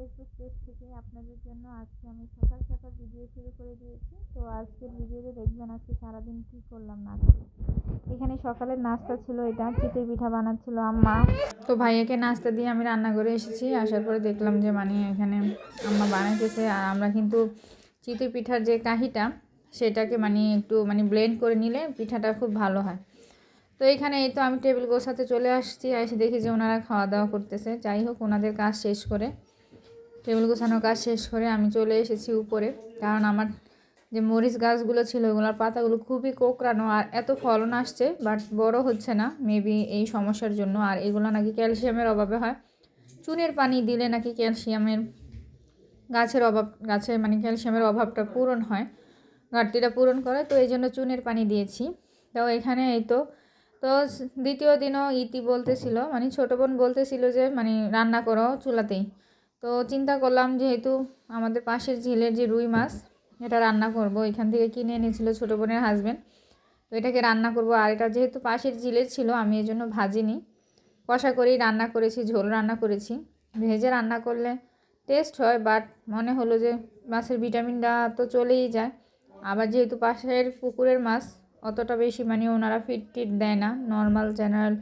Facebook page থেকে আপনাদের জন্য আজকে আমি সকাল সকাল ভিডিও শুরু করে দিয়েছি। তো আজকের ভিডিওতে দেখবেন আজকে সারাদিন কী করলাম না এখানে সকালের নাস্তা ছিল এটা, চিতই পিঠা বানাচ্ছিল আম্মা। তো ভাইয়াকে নাস্তা দিয়ে আমি রান্না করে এসেছি। আসার পরে দেখলাম যে মানে এখানে আম্মা বানাইতেছে। আর আমরা কিন্তু চিতই পিঠার যে কাহিটা, সেটাকে মানে একটু মানে ব্লেন্ড করে নিলে পিঠাটা খুব ভালো হয়। তো এখানে এই তো আমি টেবিল গোছাতে চলে আসছি। এসে দেখি যে ওনারা খাওয়া দাওয়া করতেছে। যাই হোক, ওনাদের কাজ শেষ করে টেবিল গোছানোর কাজ শেষ করে আমি চলে এসেছি উপরে। কারণ আমার যে মরিচ গাছগুলো ছিল, ওগুলোর পাতাগুলো খুবই কোকড়ানো আর এত ফলন আসছে বাট বড় হচ্ছে না মেবি এই সমস্যার জন্য। আর এগুলো নাকি ক্যালসিয়ামের অভাবে হয়। চুনের পানি দিলে নাকি ক্যালসিয়ামের গাছের অভাব গাছের মানে ক্যালসিয়ামের অভাবটা পূরণ হয়, ঘাটতিটা পূরণ করে। তো এই জন্য চুনের পানি দিয়েছি। তো এখানে এই তো তো দ্বিতীয় দিনও ইতি বলতেছিল মানে ছোটো বোন বলতেছিল যে মানে রান্না করো চুলাতেই। তো চিন্তা করলাম যেহেতু আমাদের পাশের ঝিলের যে রুই মাছ, এটা রান্না করব। এখান থেকে কিনে এনেছিল ছোটো বোনের হাজব্যান্ড তো এটাকে রান্না করব। আর এটা যেহেতু পাশের ঝিলের ছিল, আমি এই জন্য ভাজিনি। কষা করেই রান্না করেছি, ঝোল রান্না করেছি। ভেজে রান্না করলে টেস্ট হয় বাট মনে হলো যে মাছের ভিটামিনটা তো চলেই যায়। আবার যেহেতু পাশের পুকুরের মাছ, অতটা বেশি মানে ওনারা ফিট টিট দেয় না। নর্মাল জেনারেল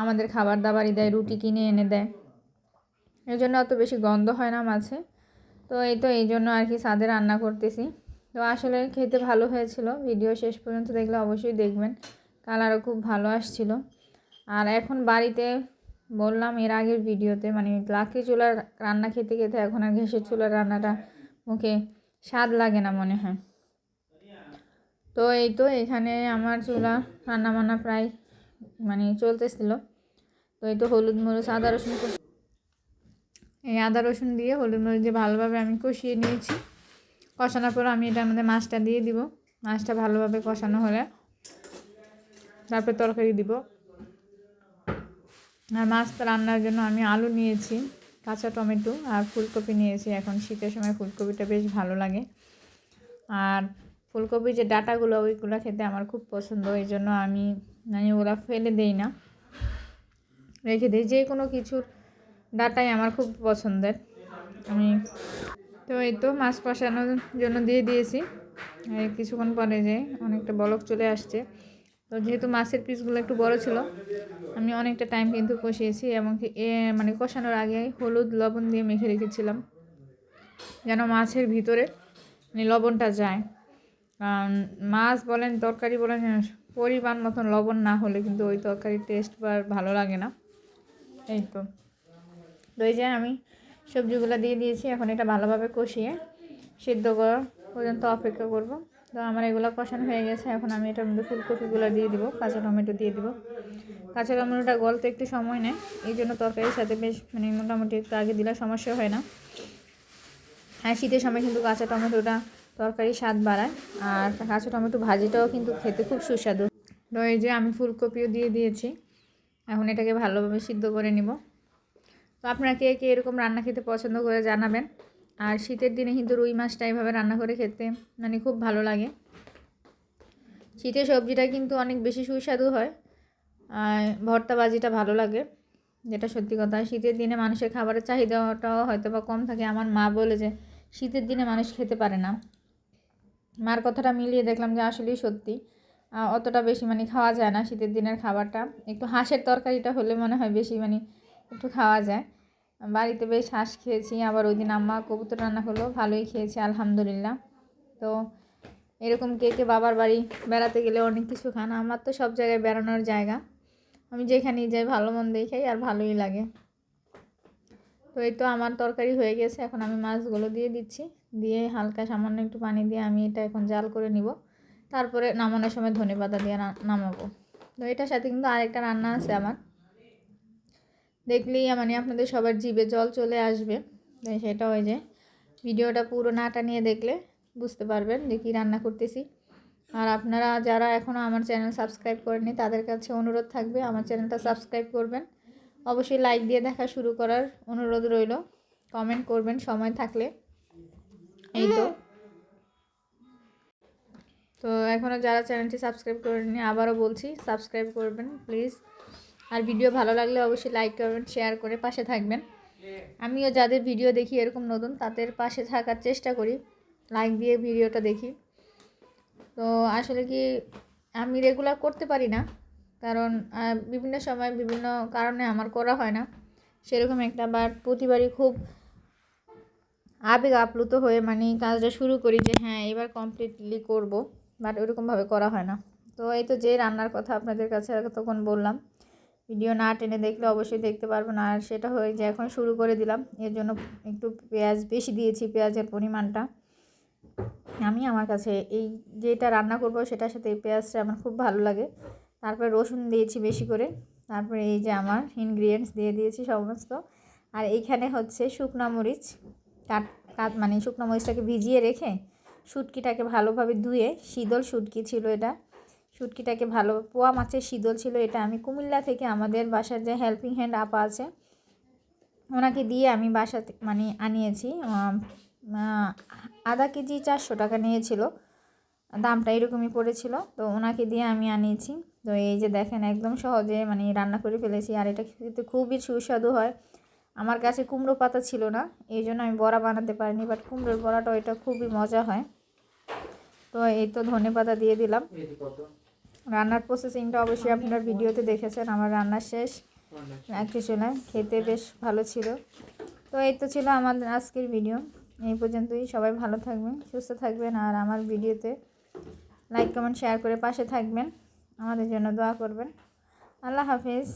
আমাদের খাবার দাবারই দেয়, রুটি কিনে এনে দেয়। এই জন্য অত বেশি গন্ধ হয় না মাছে। তো এই তো এই জন্য আর কি সাদে রান্না করতেছি। তো আসলে খেতে ভালো হয়েছিল। ভিডিও শেষ পর্যন্ত দেখলে অবশ্যই দেখবেন। কালারও খুব ভালো আসছিল। আর এখন বাড়িতে বললাম এর আগের ভিডিওতে মানে লাকড়ি চুলার রান্না খেতে খেতে এখন আর ঘেঁষের চুলার রান্নাটা মুখে স্বাদ লাগে না মনে হয়। তো এই তো এখানে আমার চুলা রান্না বান্না প্রায় মানে চলতেছিল। তো এই তো হলুদ, মরিচ, আদা, রসুন এই আদা রসুন দিয়ে হলুদ মরিচ দিয়ে ভালোভাবে আমি কষিয়ে নিয়েছি। কষানোর পর আমি এটা আমাদের মাছটা দিয়ে দিব। মাছটা ভালোভাবে কষানো হলে তারপরে তরকারি দিব। আর মাছটা রান্নার জন্য আমি আলু নিয়েছি, কাঁচা টমেটো আর ফুলকপি নিয়েছি। এখন শীতের সময় ফুলকপিটা বেশ ভালো লাগে। আর ফুলকপির যে ডাটাগুলো, ওইগুলো খেতে আমার খুব পছন্দ। এই জন্য আমি মানে ওরা ফেলে দেই না। রেখে দিই। যে কোনো কিছুর ডাটাই আমার খুব পছন্দের। আমি তো এই তো মাছ কষানোর জন্য দিয়ে দিয়েছি। কিছুক্ষণ পরে যে অনেকটা বলক চলে আসছে। তো যেহেতু মাছের পিসগুলো একটু বড় ছিল, আমি অনেকটা টাইম কিন্তু কষিয়েছি এবং এ মানে কষানোর আগে হলুদ লবণ দিয়ে মেখে রেখেছিলাম, যেন মাছের ভিতরে মানে লবণটা যায়। কারণ মাছ বলেন, তরকারি বলেন, পরিমাণ মতন লবণ না হলে কিন্তু ওই তরকারির টেস্ট বা ভালো লাগে না। এই তো। তো এই যে আমি সবজিগুলো দিয়ে দিয়েছি, এখন এটা ভালোভাবে কষিয়ে সিদ্ধ করা পর্যন্ত অপেক্ষা করব। তো আমার এগুলো কষানো হয়ে গেছে, এখন আমি এটার মধ্যে ফুলকপিগুলো দিয়ে দিব, কাঁচা টমেটো দিয়ে দিব। কাঁচা টমেটোটা গলতে একটু সময় নেয়, এই জন্য তরকারির সাথে বেশ মানে মোটামুটি একটু আগে দিলে সমস্যা হয় না। হ্যাঁ শীতের সময় কিন্তু কাঁচা টমেটোটা তরকারি স্বাদ বাড়ায়, আর কাঁচা টমেটো ভাজিটাও কিন্তু খেতে খুব সুস্বাদু। এই যে আমি ফুলকপিও দিয়ে দিয়েছি, এখন এটাকে ভালোভাবে সিদ্ধ করে নিব। তো আপনারা কে কে এরকম রান্না খেতে পছন্দ করে জানাবেন। আর শীতের দিনে কিন্তু রুই মাছটা এইভাবে রান্না করে খেতে মানে খুব ভালো লাগে। শীতের সবজিটা কিন্তু অনেক বেশি সুস্বাদু হয়। ভর্তা বাজিটা ভালো লাগে, যেটা সত্যি কথা। শীতের দিনে মানুষের খাবারের চাহিদাটাও হয়তো বা কম থাকে। আমার মা বলে যে, শীতের দিনে মানুষ খেতে পারে না। মার কথাটা মিলিয়ে দেখলাম যে, আসলেই সত্যি। অতটা বেশি মানে খাওয়া যায় না শীতের দিনের খাবারটা। একটু হাঁসের তরকারিটা হলে মনে হয় বেশি মানে একটু খাওয়া যায়। বাড়িতে বেশ হাঁস খেয়েছি, আবার ওই দিন আম্মা কবুতর রান্না হলো ভালোই খেয়েছি, আলহামদুলিল্লাহ। তো এরকম কে কে বাবার বাড়ি বেড়াতে গেলে অনেক কিছু খান, আমার তো সব জায়গায় বেড়ানোর জায়গা। আমি যেখানেই যাই ভালো মন্দেই খাই আর ভালোই লাগে। তো এই তো আমার তরকারি হয়ে গেছে, এখন আমি মাছগুলো দিয়ে দিচ্ছি। দিয়ে হালকা সামান্য একটু পানি দিয়ে আমি এটা এখন জাল করে নিব। তারপরে নামানোর সময় ধনে পাতা দিয়ে নামাবো। তো এটার সাথে কিন্তু আরেকটা রান্না আছে আমার। দেখলেই মানে আপনাদের সবার জিভে জল চলে আসবে। সেটা ওই যে ভিডিওটা পুরো নাটা নিয়ে দেখলে বুঝতে পারবেন যে কী রান্না করতেছি। আর আপনারা যারা এখনও আমার চ্যানেল সাবস্ক্রাইব করেনি তাদের কাছে অনুরোধ থাকবে আমার চ্যানেলটা সাবস্ক্রাইব করবেন। অবশ্যই লাইক দিয়ে দেখা শুরু করার অনুরোধ রইল। কমেন্ট করবেন, সময় থাকলে। এই তো। তো এখনও যারা চ্যানেলটি সাবস্ক্রাইব করেননি, আবারও বলছি, সাবস্ক্রাইব করবেন, প্লিজ। আর ভিডিও ভালো লাগলে অবশ্যই লাইক করবেন শেয়ার করে পাশে থাকবেন। আমিও যাদের ভিডিও দেখি এরকম নতুন, তাদের পাশে থাকার চেষ্টা করি লাইক দিয়ে ভিডিওটা দেখি। তো আসলে কি আমি রেগুলার করতে পারি না, কারণ বিভিন্ন সময় বিভিন্ন কারণে আমার করা হয় না। সেরকম একটা বাট প্রতিবারই খুব আবেগ আপ্লুত হয়ে মানে কাজটা শুরু করি যে হ্যাঁ এবার কমপ্লিটলি করব। বাট ওরকমভাবে করা হয় না। তো এই তো যে রান্নার কথা আপনাদের কাছে তখন বললাম। ভিডিও না টেনে দেখলে অবশ্যই দেখতে পারবেন। আর সেটা হয়ে যে এখন শুরু করে দিলাম, এর জন্য একটু পেঁয়াজ বেশি দিয়েছি, পেঁয়াজের পরিমাণটা। আমি আমার কাছে এই যেটা রান্না করব সেটার সাথে এই পেঁয়াজটা আমার খুব ভালো লাগে। তারপরে রসুন দিয়েছি বেশি করে। তারপরে এই যে আমার ইনগ্রিডিয়েন্টস দিয়ে দিয়েছি সমস্ত। আর এইখানে হচ্ছে শুকনো মরিচ কাট কাট মানে শুকনো মরিচটাকে ভিজিয়ে রেখে শুটকিটাকে ভালোভাবে ধুয়ে, শীতল শুটকি ছিল এটা। শুটকিটাকে ভালো পোয়া মাছের শীতল ছিল এটা আমি কুমিল্লা থেকে আমাদের বাসার যে হেল্পিং হ্যান্ড আপা আছে, ওনাকে দিয়ে আমি বাসা মানে আনিয়েছি আধা কেজি চারশো টাকা নিয়েছিল, দামটা এরকমই পড়েছিল, তো ওনাকে দিয়ে আমি আনিয়েছি, তো এই যে দেখেন একদম সহজে মানে রান্না করে ফেলেছি, আর এটা খেতে খুবই সুস্বাদু হয়, আমার কাছে কুমড়ো পাতা ছিল না, এই জন্য আমি বড়া বানাতে পারিনি বাট কুমড়োর বড়াটা এটা খুবই মজা হয়, তো এই তো ধনে পাতা দিয়ে দিলাম। রান্নার প্রসেসিংটা অবশ্যই আপনারা ভিডিওতে দেখেছেন আমার রান্না শেষ। কিছু না খেতে বেশ ভালো ছিল। তো এই তো ছিল আমাদের আজকের ভিডিও। এই পর্যন্তই। সবাই ভালো থাকবেন সুস্থ থাকবেন আর আমার ভিডিওতে লাইক কমেন্ট শেয়ার করে পাশে থাকবেন। আমাদের জন্য দোয়া করবেন। আল্লাহ হাফিজ।